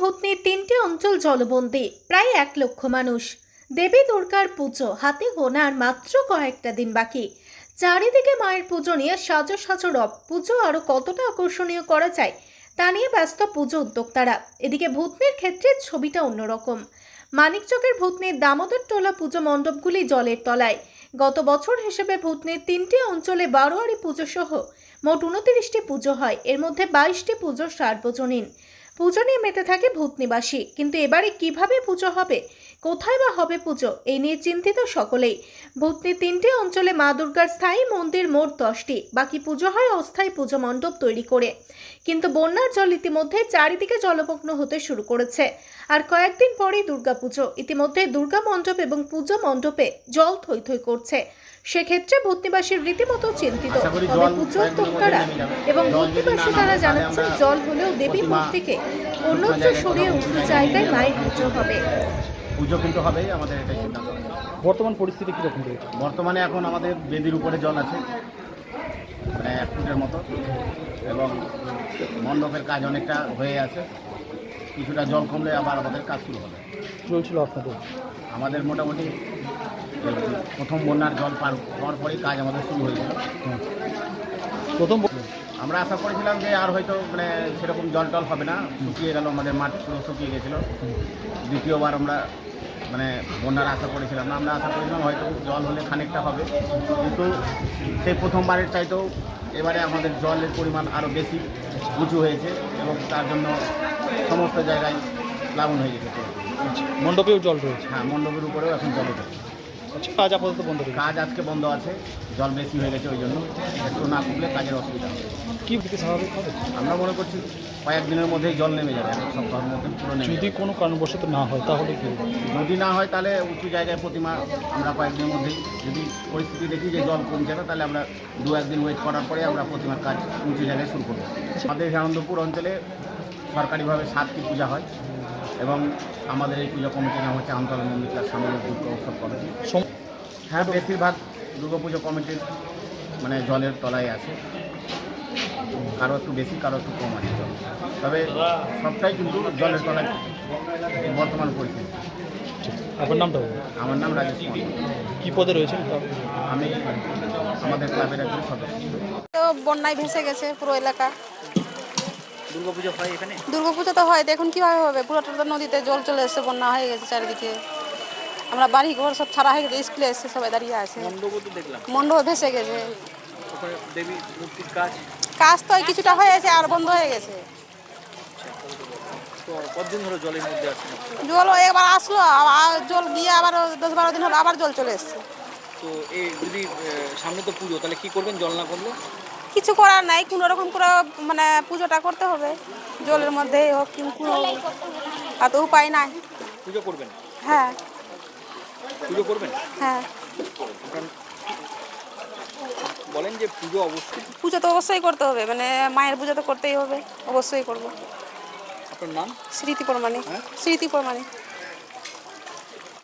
ভূতনির তিনটি অঞ্চল জলবন্দী, প্রায় এক লক্ষ মানুষ। দেবী দুর্গার পুজো হাতে গোনার মাত্র কয়েকটা দিন বাকি। চারিদিকে মায়ের পুজো নিয়ে সাজো সাজো রব। পুজো আরও কতটা আকর্ষণীয় করা যায়, তা নিয়ে ব্যস্ত পুজো উদ্যোক্তারা। এদিকে ভূতনির ক্ষেত্রে ছবিটা অন্যরকম। মানিকচকের ভূতনির দামোদর টোলা পুজো মণ্ডপগুলি জলের তলায়। গত বছর হিসেবে ভূতনির তিনটি অঞ্চলে বারোয়ারি পুজো সহ মোট উনতিরিশটি পুজো হয়। এর মধ্যে বাইশটি পুজো সার্বজনীন। পুজো নিয়ে মেতে থাকে ভূতনিবাসী। কিন্তু এবারে কীভাবে পুজো হবে? কোথায় বা হবে পুজো? এই নিয়ে চিন্তিত সকলেই। ভূতনির তিনটি অঞ্চলে মা দুর্গার স্থায়ী মন্দির মোট দশটি। বাকি পুজো হয় অস্থায়ী পুজো মণ্ডপ তৈরি করে। কিন্তু বন্যার জল ইতিমধ্যে চারিদিকে জলমগ্ন হতে শুরু করেছে। আর কয়েকদিন পরেই দুর্গাপুজো ইতিমধ্যে দুর্গা মণ্ডপ এবং পুজো মণ্ডপে জল থই থই করছে। সেক্ষেত্রে ভূতনিবাসীর রীতিমতো চিন্তিত। তবে জল পুজো কয়েকদিনের উদ্যোক্তারা মধ্যে নেমে যাবে। এবং ভূতনিবাসী তারা জানাচ্ছেন জল হলেও দেবী মূর্তিকে অন্যত্র সরিয়ে। জায়গায় মায়ের পুজো হবে। পুজো কিন্তু হবেই আমাদের এটাই সিদ্ধান্ত। বর্তমান পরিস্থিতি কীরকম রয়েছে? বর্তমানে এখন আমাদের বেদির উপরে জল আছে মানে এক ফুটের মতো এবং মণ্ডপের কাজ অনেকটা হয়ে আছে। কিছুটা জল কমলে আবার আমাদের কাজ শুরু হবে। চলছিল আপনাদের? আমাদের মোটামুটি প্রথম বন্যার জল পার হওয়ার পরেই কাজ আমাদের শুরু হয়েছিল। প্রথম আমরা আশা করেছিলাম যে আর হয়তো মানে সেরকম জল টল হবে না। শুকিয়ে গেল আমাদের মাঠ পুরো শুকিয়ে গেছিল। দ্বিতীয়বার আমরা মানে বন্যার আশা করেছিলাম না। আমরা আশা করেছিলাম হয়তো জল হলে খানিকটা হবে। কিন্তু সেই প্রথমবারের চাইতেও এবারে আমাদের জলের পরিমাণ আরও বেশি উঁচু হয়েছে এবং তার জন্য সমস্ত জায়গায় প্লাবন হয়ে গেছে। মণ্ডপেও জল রয়েছে? হ্যাঁ মণ্ডপের উপরেও এখন জল উঠেছে। আচ্ছা কাজ আপাতত বন্ধ রয়েছে। কাজ আজকে বন্ধ আছে জল বেশি হয়ে গেছে ওই জন্য। একটু না কমলে কাজের অসুবিধা হবে। কি স্বাভাবিক হবে? আমরা মনে করছি কয়েকদিনের মধ্যেই জল নেমে যাবে এক সপ্তাহের মধ্যে পুরো নেমে যদি কোনো কারণবশত না হয় তাহলে কি? যদি না হয় তাহলে উঁচু জায়গায় প্রতিমা আমরা কয়েকদিনের মধ্যেই যদি পরিস্থিতি দেখি যে জল কমছে না তাহলে আমরা দু একদিন ওয়েট করার পরে আমরা প্রতিমার কাজ উঁচু জায়গায় শুরু করব। আমাদের আনন্দপুর অঞ্চলে সরকারিভাবে সাতটি পূজা হয়। এবং আমাদের এই পুজো কমিটির নাম হচ্ছে আমতলা মন্দির সামরিক দুর্গা উৎসব কমিটি। হ্যাঁ বেশিরভাগ দুর্গাপুজো কমিটির মানে জলের তলায় আছে। কারও একটু বেশি কারও একটু কম আছে। জল। তবে সবটাই কিন্তু জলের তলায় বর্তমান পরিস্থিতি। আপনার নামটা। আমার নাম রাজেশ কুমার। কি পদে রয়েছেন? আমি আমাদের ক্লাবের একজন সদস্য। তো বন্যায় ভেসে গেছে পুরো এলাকা। দুর্গাপুজো হয় এখানে? দুর্গাপুজো তো হয় দেখুন কীভাবে হবে। পুরোটা তো নদীতে জল চলে এসেছে বন্যা হয়ে গেছে চারিদিকে। আমরা বাড়ি ঘর সব ছাড়া হয়ে গেছে স্কুলে এসে সবাই দাঁড়িয়ে আছে। মণ্ডপ ভেসে গেছে। কাজ? তো কিছুটা হয়ে গেছে আর বন্ধ হয়ে গেছে। জল একবার আসলো জল গিয়ে আবার দশ বারো দিন হলো আবার জল চলে এসছে। তো এই যদি সামনে তো পুজো তাহলে কি করবেন? জল না করলে? কিছু করার নাই কোনো রকম করে মানে পুজোটা করতে হবে। জলের মধ্যে হোক কিন্তু আর তো উপায় নাই। পুজো করবেন? হ্যাঁ। পুজো করবেন? হ্যাঁ। বলেন যে পুজো অবশ্যই। পুজো তো অবশ্যই করতে হবে মানে মায়ের পুজো তো করতেই হবে অবশ্যই করব। আপনার নাম? স্মৃতি প্রমাণিক হ্যাঁ? স্মৃতি প্রমাণিক।